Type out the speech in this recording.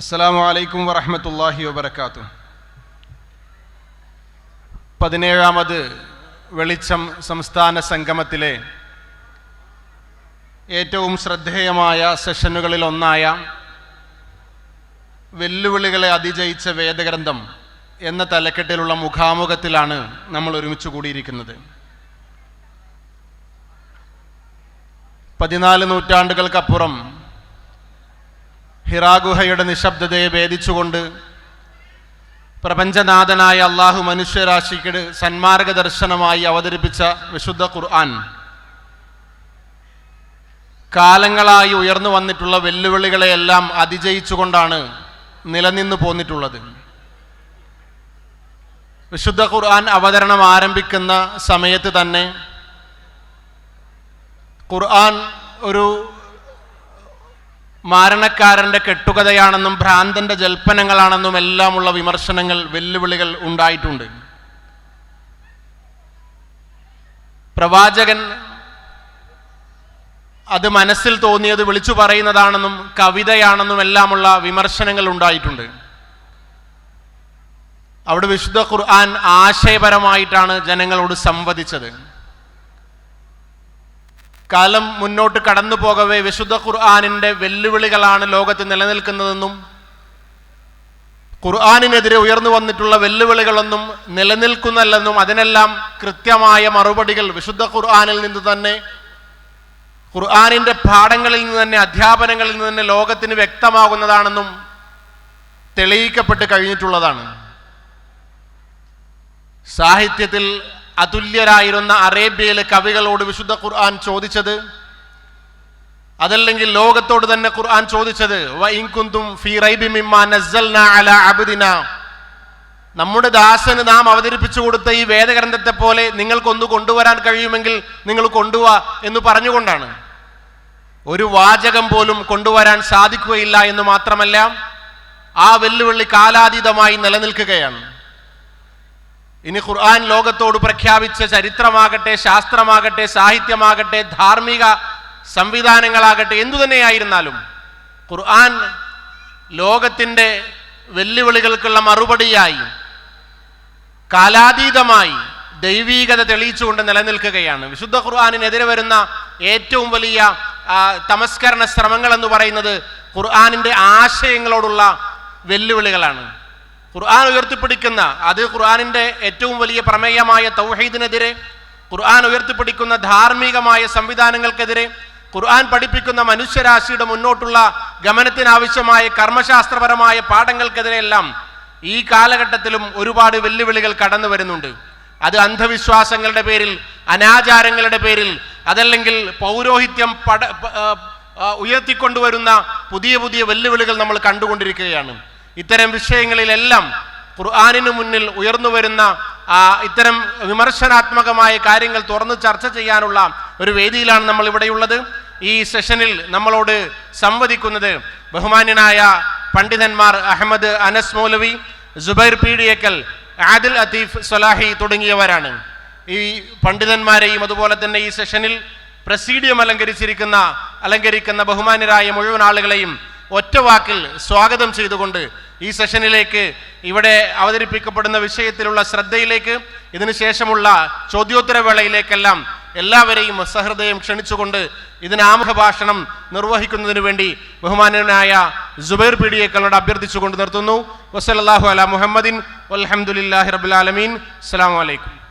അസ്സാം വലൈക്കും വറഹമത്തല്ലാഹി വബർക്കാത്തു പതിനേഴാമത് വെളിച്ചം സംസ്ഥാന സംഗമത്തിലെ ഏറ്റവും ശ്രദ്ധേയമായ സെഷനുകളിൽ ഒന്നായ വെല്ലുവിളികളെ അതിജയിച്ച വേദഗ്രന്ഥം എന്ന തലക്കെട്ടിലുള്ള മുഖാമുഖത്തിലാണ് നമ്മൾ ഒരുമിച്ച് കൂടിയിരിക്കുന്നത്. പതിനാല് നൂറ്റാണ്ടുകൾക്കപ്പുറം ഹിറാഗുഹയുടെ നിശബ്ദതയെ ഭേദിച്ചുകൊണ്ട് പ്രപഞ്ചനാഥനായ അള്ളാഹു മനുഷ്യരാശിക്ക് സന്മാർഗ ദർശനമായി അവതരിപ്പിച്ച വിശുദ്ധ ഖുർആൻ. കാലങ്ങളായി ഉയർന്നു വന്നിട്ടുള്ള വെല്ലുവിളികളെയെല്ലാം അതിജയിച്ചുകൊണ്ടാണ് നിലനിന്നു പോന്നിട്ടുള്ളത്. വിശുദ്ധ ഖുർആൻ അവതരണം ആരംഭിക്കുന്ന സമയത്ത് തന്നെ ഖുർആൻ ഒരു മാരണക്കാരന്റെ കെട്ടുകഥയാണെന്നും ഭ്രാന്തന്റെ ജൽപ്പനങ്ങളാണെന്നും എല്ലാമുള്ള വിമർശനങ്ങൾ വെല്ലുവിളികൾ ഉണ്ടായിട്ടുണ്ട്. പ്രവാചകൻ അത് മനസ്സിൽ തോന്നിയത് വിളിച്ചു പറയുന്നതാണെന്നും കവിതയാണെന്നും എല്ലാമുള്ള വിമർശനങ്ങൾ ഉണ്ടായിട്ടുണ്ട്. അവിടെ വിശുദ്ധ ഖുർആൻ ആശയപരമായിട്ടാണ് ജനങ്ങളോട് സംവദിച്ചത്. കാലം മുന്നോട്ട് കടന്നു പോകവേ വിശുദ്ധ ഖുർആാനിന്റെ വെല്ലുവിളികളാണ് ലോകത്ത് നിലനിൽക്കുന്നതെന്നും ഖുർആാനിനെതിരെ ഉയർന്നു വന്നിട്ടുള്ള വെല്ലുവിളികളൊന്നും നിലനിൽക്കുന്നല്ലെന്നും അതിനെല്ലാം കൃത്യമായ മറുപടികൾ വിശുദ്ധ ഖുർആാനിൽ നിന്ന് തന്നെ ഖുർആാനിന്റെ പാഠങ്ങളിൽ നിന്ന് തന്നെ അധ്യാപനങ്ങളിൽ നിന്ന് തന്നെ ലോകത്തിന് വ്യക്തമാകുന്നതാണെന്നും തെളിയിക്കപ്പെട്ട് കഴിഞ്ഞിട്ടുള്ളതാണ്. സാഹിത്യത്തിൽ അതുല്യരായിരുന്ന അറേബ്യയിലെ കവികളോട് വിശുദ്ധ ഖുർആൻ ചോദിച്ചത്? അതല്ലെങ്കിൽ ലോകത്തോട് തന്നെ ഖുർആൻ ചോദിച്ചത്? നമ്മുടെ ദാസന് നാം അവതരിപ്പിച്ചു കൊടുത്ത ഈ വേദഗ്രന്ഥത്തെ പോലെ നിങ്ങൾക്കൊന്ന് കൊണ്ടുവരാൻ കഴിയുമെങ്കിൽ നിങ്ങൾ കൊണ്ടുവാ എന്ന് പറഞ്ഞുകൊണ്ടാണ്. ഒരു വാചകം പോലും കൊണ്ടുവരാൻ സാധിക്കുകയില്ല എന്ന് മാത്രമല്ല ആ വെല്ലുവിളി കാലാതീതമായി നിലനിൽക്കുകയാണ്. ഇനി ഖുർആൻ ലോകത്തോട് പ്രഖ്യാപിച്ച ചരിത്രമാകട്ടെ ശാസ്ത്രമാകട്ടെ സാഹിത്യമാകട്ടെ ധാർമ്മിക സംവിധാനങ്ങളാകട്ടെ എന്തു തന്നെയായിരുന്നാലും ഖുർആൻ ലോകത്തിന്റെ വെല്ലുവിളികൾക്കുള്ള മറുപടിയായി കാലാതീതമായി ദൈവീകത തെളിയിച്ചുകൊണ്ട് നിലനിൽക്കുകയാണ്. വിശുദ്ധ ഖുർആാനിനെതിരെ വരുന്ന ഏറ്റവും വലിയ തമസ്കരണ ശ്രമങ്ങൾ എന്ന് പറയുന്നത് ഖുർആാനിന്റെ ആശയങ്ങളോടുള്ള വെല്ലുവിളികളാണ്. ഖുർആൻ ഉയർത്തിപ്പിടിക്കുന്ന അത് ഖുർആാനിന്റെ ഏറ്റവും വലിയ പ്രമേയമായ തൗഹീദിനെതിരെ ഖുർആൻ ഉയർത്തിപ്പിടിക്കുന്ന ധാർമ്മികമായ സംവിധാനങ്ങൾക്കെതിരെ ഖുർആൻ പഠിപ്പിക്കുന്ന മനുഷ്യരാശിയുടെ മുന്നോട്ടുള്ള ഗമനത്തിനാവശ്യമായ കർമ്മശാസ്ത്രപരമായ പാഠങ്ങൾക്കെതിരെയെല്ലാം ഈ കാലഘട്ടത്തിലും ഒരുപാട് വെല്ലുവിളികൾ കടന്നു വരുന്നുണ്ട്. അത് അന്ധവിശ്വാസങ്ങളുടെ പേരിൽ അനാചാരങ്ങളുടെ പേരിൽ അതല്ലെങ്കിൽ പൗരോഹിത്യം പട ഉയർത്തിക്കൊണ്ടുവരുന്ന പുതിയ പുതിയ വെല്ലുവിളികൾ നമ്മൾ കണ്ടുകൊണ്ടിരിക്കുകയാണ്. ഇത്തരം വിഷയങ്ങളിലെല്ലാം ഖുർആാനിന് മുന്നിൽ ഉയർന്നു വരുന്ന ഇത്തരം വിമർശനാത്മകമായ കാര്യങ്ങൾ തുറന്ന് ചർച്ച ചെയ്യാനുള്ള ഒരു വേദിയിലാണ് നമ്മൾ ഇവിടെയുള്ളത് ഈ സെഷനിൽ നമ്മളോട് സംവദിക്കുന്നത് ബഹുമാന്യനായ പണ്ഡിതന്മാർ അഹമ്മദ് അനസ് മൗലവി ജുബൈർ പീഡിയക്കൽ ആദിൽ അത്തീഫ് സലാഹി തുടങ്ങിയവരാണ്. ഈ പണ്ഡിതന്മാരെയും അതുപോലെ തന്നെ ഈ സെഷനിൽ പ്രസീഡിയം അലങ്കരിച്ചിരിക്കുന്ന അലങ്കരിക്കുന്ന ബഹുമാന്യരായ മുഴുവൻ ആളുകളെയും ഒറ്റ വാക്കിൽ സ്വാഗതം ചെയ്തുകൊണ്ട് ഈ സെഷനിലേക്ക് ഇവിടെ അവതരിപ്പിക്കപ്പെടുന്ന വിഷയത്തിലുള്ള ശ്രദ്ധയിലേക്ക് ഇതിനുശേഷമുള്ള ചോദ്യോത്തര വേളയിലേക്കെല്ലാം എല്ലാവരെയും സഹൃദയം ക്ഷണിച്ചുകൊണ്ട് ഇതിന് ആമുഖ ഭാഷണം നിർവഹിക്കുന്നതിന് വേണ്ടി ബഹുമാനനായ ജുബൈർ പീഡിയേക്കളോട് അഭ്യർത്ഥിച്ചുകൊണ്ട് നിർത്തുന്നു. വസ്സലാഹു അല മുഹമ്മദിൻ അലഹമുല്ലാഹി റബുലാലമീൻ അസ്സാം വലൈക്കും